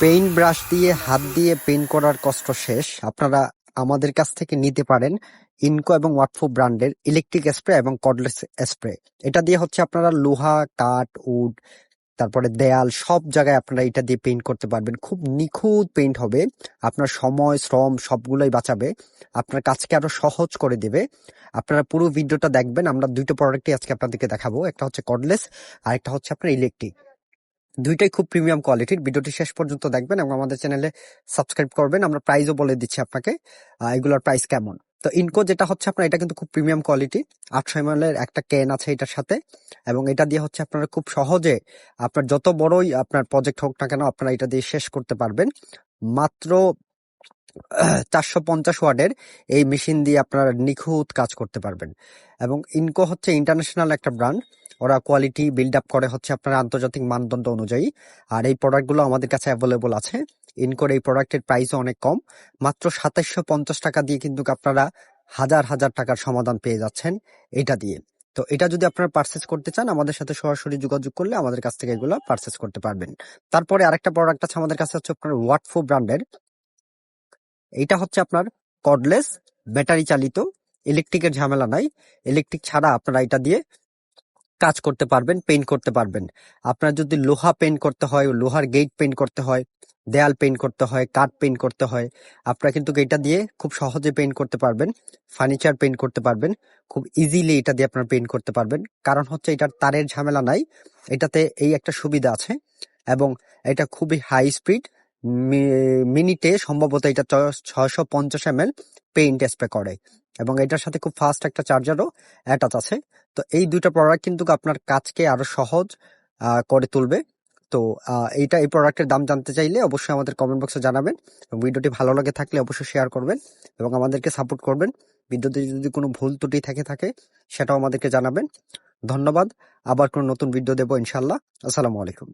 Paint brush দিয়ে, হাত দিয়ে পেইন্ট করার কষ্ট শেষ। আপনারা আমাদের কাছ থেকে নিতে পারেন ইনকো এবং ওয়াটফো ব্র্যান্ডের ইলেকট্রিক স্প্রে এবং কর্ডলেস স্প্রে। এটা দিয়ে হচ্ছে আপনারা লোহা, কাঠ, উড, তারপরে দেয়াল সব জায়গায় আপনারা এটা দিয়ে পেইন্ট করতে পারবেন। খুব নিখুঁত পেইন্ট হবে। আপনার সময়, শ্রম সবগুলোই বাঁচাবে। আপনার কাজকে আরও সহজ করে দেবে। আপনারা পুরো ভিডিওটা দেখবেন। আমরা দুইটা প্রোডাক্টই আজকে আপনাদেরকে দেখাবো। একটা হচ্ছে কর্ডলেস আর একটা হচ্ছে আপনার ইলেকট্রিক। দুইটাই খুব প্রিমিয়াম কোয়ালিটির ভিডিওটি শেষ পর্যন্ত দেখবেন এবং আমাদের চ্যানেলে সাবস্ক্রাইব করবেন। আমরা প্রাইসও বলে দিচ্ছি আপনাকে এগুলোর প্রাইস কেমন। তো ইনকো যেটা হচ্ছে আপনার, এটা কিন্তু খুব প্রিমিয়াম কোয়ালিটি আটশো এম একটা ক্যান আছে এটার সাথে এবং এটা দিয়ে হচ্ছে আপনারা খুব সহজে আপনার যত বড়ই আপনার প্রজেক্ট হোক না কেন আপনারা এটা দিয়ে শেষ করতে পারবেন। মাত্র চারশো পঞ্চাশ ওয়ার্ডের এই মেশিন দিয়ে আপনারা নিখুঁত কাজ করতে পারবেন। এবং ইনকো হচ্ছে ইন্টারন্যাশনাল একটা ব্র্যান্ড ওরা কোয়ালিটি বিল্ড আপ করে হচ্ছে আপনার আন্তর্জাতিক মানদণ্ড অনুযায়ী। আর এই প্রোডাক্টগুলো আমাদের কাছে অ্যাভেলেবল আছে। ইনকোর এই প্রোডাক্টের প্রাইসও অনেক কম। মাত্র সাতাইশশো পঞ্চাশ টাকা দিয়ে কিন্তু আপনারা হাজার হাজার টাকার সমাধান পেয়ে যাচ্ছেন এটা দিয়ে। তো এটা যদি আপনারা পার্চেস করতে চান, আমাদের সাথে সরাসরি যোগাযোগ করলে আমাদের কাছ থেকে এগুলো পার্চেস করতে পারবেন। তারপরে আরেকটা প্রোডাক্ট আছে আমাদের কাছে হচ্ছে আপনার ওয়াটফো ব্র্যান্ডের এটা হচ্ছে আপনার কর্ডলেস ব্যাটারি চালিত। ইলেকট্রিকের ঝামেলা নাই। ইলেকট্রিক ছাড়া আপনারা এটা দিয়ে কাজ করতে পারবেন পেইন্ট করতে পারবেন। আপনার যদি লোহা পেইন্ট করতে হয়, লোহার গেট পেইন্ট করতে হয়, দেয়াল পেইন্ট করতে হয়, কাঠ পেইন্ট করতে হয়, আপনারা কিন্তু এটা দিয়ে খুব সহজে পেইন্ট করতে পারবেন ফার্নিচার পেইন্ট করতে পারবেন, খুব ইজিলি এটা দিয়ে আপনারা পেইন্ট করতে পারবেন। কারণ হচ্ছে এটার তারের ঝামেলা নাই, এটাতে এই একটা সুবিধা আছে এবং এটা খুবই হাই স্পিড মিনিটে সম্ভবত এটা ছয়শো পঞ্চাশ এম পেইন্ট স্প্রে করে। এবং এটার সাথে খুব ফাস্ট একটা চার্জারও অ্যাটাচ আছে। তো এই দুইটা প্রোডাক্ট কিন্তু আপনার কাজকে আরও সহজ করে তুলবে। তো এইটা, এই প্রোডাক্টের দাম জানতে চাইলে অবশ্যই আমাদের কমেন্ট বক্সে জানাবেন। এবং ভিডিওটি ভালো লাগে থাকলে অবশ্যই শেয়ার করবেন। এবং আমাদেরকে সাপোর্ট করবেন। ভিডিওতে যদি কোনো ভুল ত্রুটি থেকে থাকে, সেটাও আমাদেরকে জানাবেন। ধন্যবাদ। আবার কোনো নতুন ভিডিও দেবো ইনশাল্লাহ আসসালামু আলাইকুম।